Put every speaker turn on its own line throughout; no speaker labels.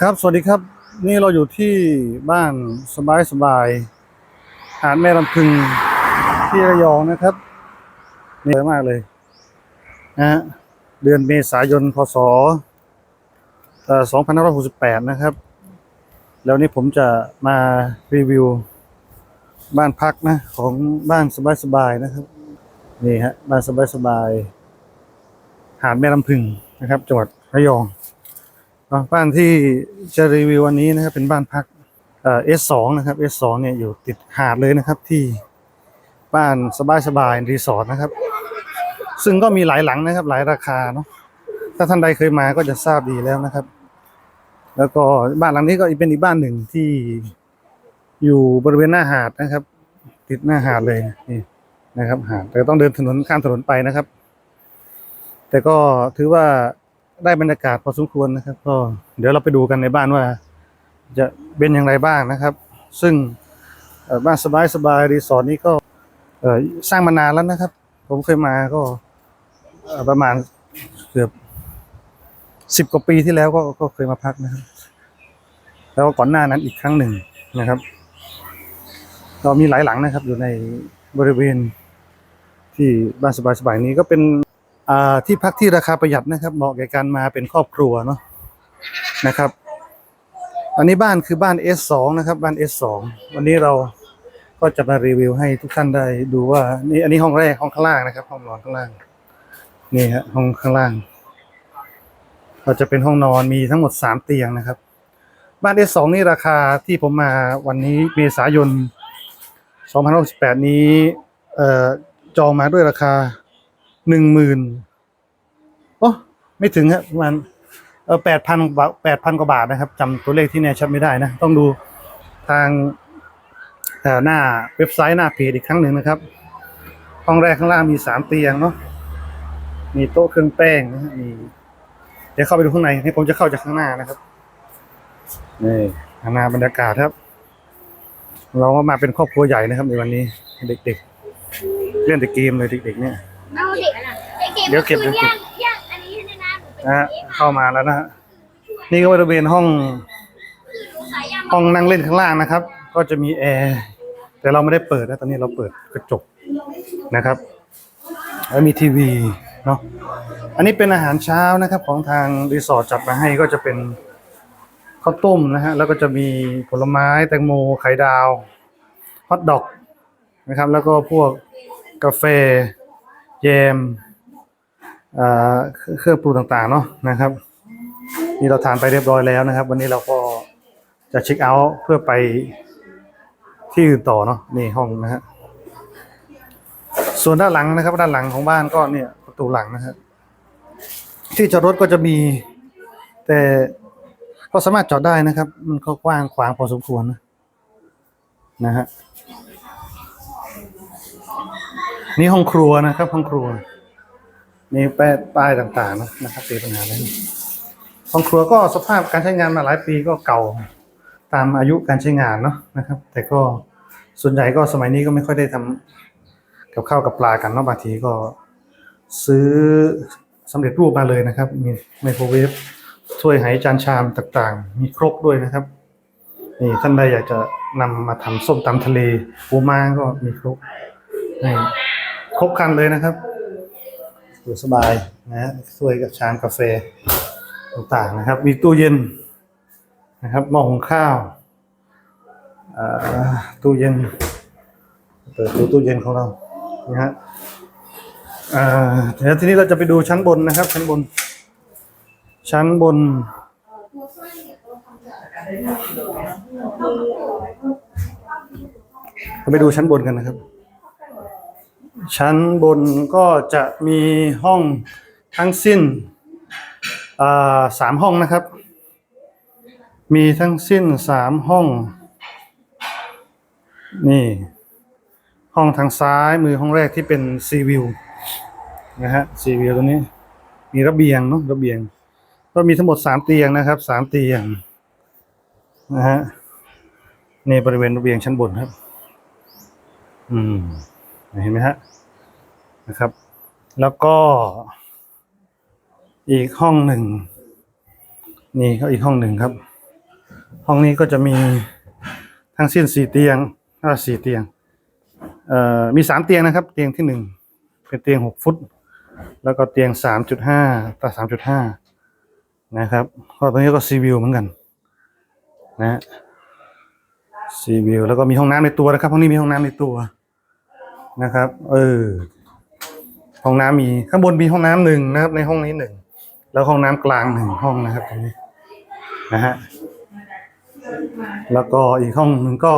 ครับสวัสดีครับ นี่เราอยู่ที่บ้านสบายสบายๆหาดแม่ลำพึงที่ระยองนะครับเหนื่อยมากเลยนะฮะเดือนเมษายนพศเอ่อ2568 นะครับ แล้วนี่ผมจะมารีวิว บ้านพักนะของบ้านสบายๆนะครับ นี่ฮะบ้านสบายๆหาดแม่ลำพึงนะครับ จังหวัดระยอง บ้านที่จะรีวิววันนี้นะครับเป็นบ้านพักเอ่อ S2 นะครับ S2 เนี่ยอยู่ติดหาดเลยนะครับที่บ้านสบายๆรีสอร์ทนะครับ ซึ่งก็มีหลายหลังนะครับ หลายราคาเนาะถ้าท่านใดเคยมาก็จะทราบดีแล้วนะครับ แล้วก็บ้านหลังนี้ก็เป็นอีกบ้านหนึ่งที่อยู่บริเวณหน้าหาดนะครับ ติดหน้าหาดเลยนี่นะครับ หาดแต่ต้องเดินถนนข้ามถนนไปนะครับ แต่ก็ถือว่า ได้บรรยากาศพอสมควรนะครับ ก็เดี๋ยวเราไปดูกันในบ้านว่า จะเป็นอย่างไรบ้างนะครับ ซึ่งบ้านสบายสบายรีสอร์ทนี้ก็สร้างมานานแล้วนะครับ ผมเคยมาก็ประมาณเกือบสิบกว่าปีที่แล้วก็ก็เคยมาพักนะครับ แล้วก่อนหน้านั้นอีกครั้งหนึ่งนะครับก็มีหลายหลังนะครับ อยู่ในบริเวณที่บ้านสบายๆนี้ก็เป็น ที่พักที่ราคาประหยัดนะครับ เหมาะแก่การมาเป็นครอบครัวเนาะนะครับ อันนี้บ้านคือบ้าน S2 นะครับ บ้าน S2 วันนี้เราก็จะมารีวิวให้ทุกท่านได้ดูว่านี่อันนี้ห้องแรกห้องข้างล่างนะครับ ห้องนอนข้างล่างนี่ฮะห้องข้างล่าง ก็จะเป็นห้องนอนมีทั้งหมดสามเตียงนะครับ บ้าน S2 นี่ราคาที่ผมมาวันนี้เมษายน2568นี้จองมาด้วยราคา หนึ่งหมื่นโอ้ไม่ถึงฮะประมาณเออแปดพันแปดพันกว่าบาทนะครับจำตัวเลขที่แน่ชัดไม่ได้นะ ต้องดูทางหน้าเว็บไซต์หน้าเพจอีกครั้งหนึ่งนะครับ ห้องแรกข้างล่างมีสามเตียงเนาะมีโต๊ะเครื่องแป้งนะฮะมีเดี๋ยวเข้าไปดูข้างในให้ผมจะเข้าจากข้างหน้านะครับนี่ข้างหน้าบรรยากาศครับ เราก็มาเป็นครอบครัวใหญ่นะครับในวันนี้ เด็กๆเล่นแต่เกมเลยเด็ก ๆ เนี่ย
เอาเด็กเด็ก
เดี๋ยวเก็บ
คื
เดี๋ยวเก็บ
ย่างย่างอันนี้ให้นะหนูเป็น
นะฮะ
เด็ก
เข้ามาแล้วนะฮะนี่ก็บริเวณห้อง
หนูสายย่าง
ห้องนั่งเล่นข้างล่างนะครับ ก็จะมีแอร์แต่เราไม่ได้เปิดนะตอนนี้เราเปิดกระจกนะครับแล้วมีทีวีเนาะอันนี้เป็นอาหารเช้านะครับ ของทางรีสอร์ทจัดมาให้ก็จะเป็นข้าวต้มนะฮะแล้วก็จะมีผลไม้แตงโมไข่ดาวฮอทดอกนะครับ แล้วก็พวกกาแฟ แยมอ่าเครื่องปรุงต่างๆเนาะนะครับ นี่เราทานไปเรียบร้อยแล้วนะครับ วันนี้เราก็จะเช็คเอาท์เพื่อไปที่อื่นต่อเนาะนี่ห้องนะฮะส่วนด้านหลังนะครับ ด้านหลังของบ้านก็เนี่ยประตูหลังนะครับที่จอดรถก็จะมี แต่ก็สามารถจอดได้นะครับ มันก็กว้างขวางพอสมควรนะนะฮะ นี่ห้องครัวนะครับ ห้องครัวมีแปะป้ายต่างๆนะนะครับตีปัญหาอะไรห้องครัวก็สภาพการใช้งานมาหลายปีก็เก่าตามอายุการใช้งานเนาะนะครับ แต่ก็ส่วนใหญ่ก็สมัยนี้ก็ไม่ค่อยได้ทำกับข้าวกับปลากันเนาะบางทีก็ซื้อสำเร็จรูปมาเลยนะครับ มีไมโครเวฟถ้วยไหจานชามต่างๆ มีครกด้วยนะครับนี่ท่านใดอยากจะนำมาทำส้มตำทะเลปูม้าก็มีครกนี่ ครบครันเลยนะครับอยู่สบายนะฮะถ้วยกับชามกาแฟต่างๆนะครับ มีตู้เย็นนะครับหม้อหุงข้าวตู้เย็นเปิดดูตู้เย็นของเรานะฮะเดี๋ยวทีนี้เราจะไปดูชั้นบนนะครับ ชั้นบน ชั้นบนเราไปดูชั้นบนกันนะครับ ชั้นบนก็จะมีห้องทั้งสิ้นสามห้องนะครับ มีทั้งสิ้นสามห้อง นี่ ห้องทางซ้ายมือห้องแรกที่เป็นซีวิวนะฮะซีวิวตรงนี้ มีระเบียงเนาะระเบียง ก็มีทั้งหมดสามเตียงนะครับสามเตียงนะฮะในบริเวณระเบียงชั้นบนครับ อืม เห็นไหมฮะนะครับ แล้วก็ อีกห้องหนึ่ง นี่ก็อีกห้องหนึ่งครับ ห้องนี้ก็จะมีทั้งสิ้นสี่เตียงอ่าสี่เตียงเอ่อมีสามเตียงนะครับ เตียงที่หนึ่งเป็นเตียงหกฟุต แล้วก็เตียงสามจุดห้าต่อสามจุดห้านะครับก็ตรงนี้ก็ซีวิวเหมือนกัน นะฮะซีวิวแล้วก็มีห้องน้ำในตัวนะครับห้องนี้มีห้องน้ำในตัว นะครับ เออ ห้องน้ำมีข้างบนมีห้องน้ำหนึ่งนะครับ ในห้องนี้หนึ่งแล้วห้องน้ำกลางหนึ่งห้องนะครับตรงนี้นะฮะแล้วก็อีกห้องหนึ่งก็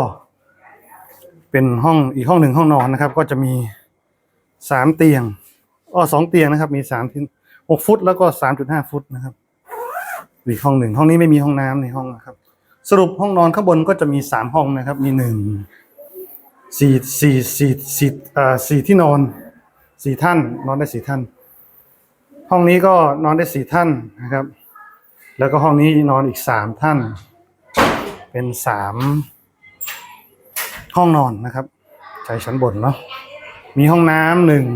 เป็นห้องอีกห้องหนึ่งห้องนอนนะครับ ก็จะมีสามเตียงอ้อสองเตียงนะครับ มีสามที่หกฟุต แล้วก็สามจุดห้าฟุตนะครับอีกห้องหนึ่งห้องนี้ไม่มีห้องน้ำในห้องนะครับ สรุปห้องนอนข้างบนก็จะมีสามห้องนะครับ มีหนึ่ง สี่สี่สี่สี่อ่าสี่ที่นอนสี่ท่าน นอนได้สี่ท่าน ห้องนี้ก็นอนได้สี่ท่านนะครับ แล้วก็ห้องนี้นอนอีกสามท่าน เป็นสามห้องนอนนะครับใช้ชั้นบนเนาะมีห้องน้ำหนึ่ง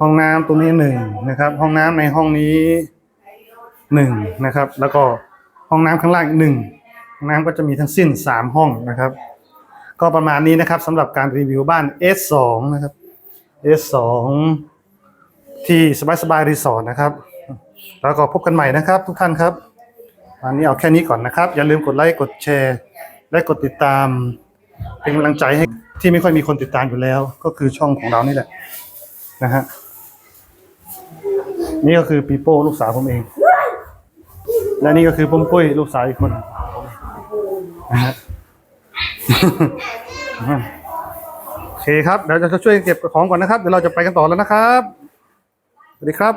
ห้องน้ำตรงนี้หนึ่งนะครับ ห้องน้ำในห้องนี้หนึ่งนะครับ แล้วก็ห้องน้ำข้างล่างอีกหนึ่งห้องน้ำก็จะมีทั้งสิ้นสามห้องนะครับ ก็ประมาณนี้นะครับสำหรับการรีวิวบ้าน S2 นะครับ S2 ที่สบายสบายรีสอร์ทนะครับ แล้วก็พบกันใหม่นะครับทุกท่านครับวันนี้เอาแค่นี้ก่อนนะครับ อย่าลืมกดไลค์กดแชร์ และกดติดตาม เป็นกำลังใจให้ที่ไม่ค่อยมีคนติดตามอยู่แล้ว ก็คือช่องของเรานี่แหละนะฮะนี่ก็คือปีโป้ลูกสาวผมเอง และนี่ก็คือปุ้มปุ้ยลูกสาวอีกคนนะฮะ โอเคครับ เดี๋ยวจะช่วยเก็บของก่อนนะครับ เดี๋ยวเราจะไปกันต่อแล้วนะครับ สวัสดีครับ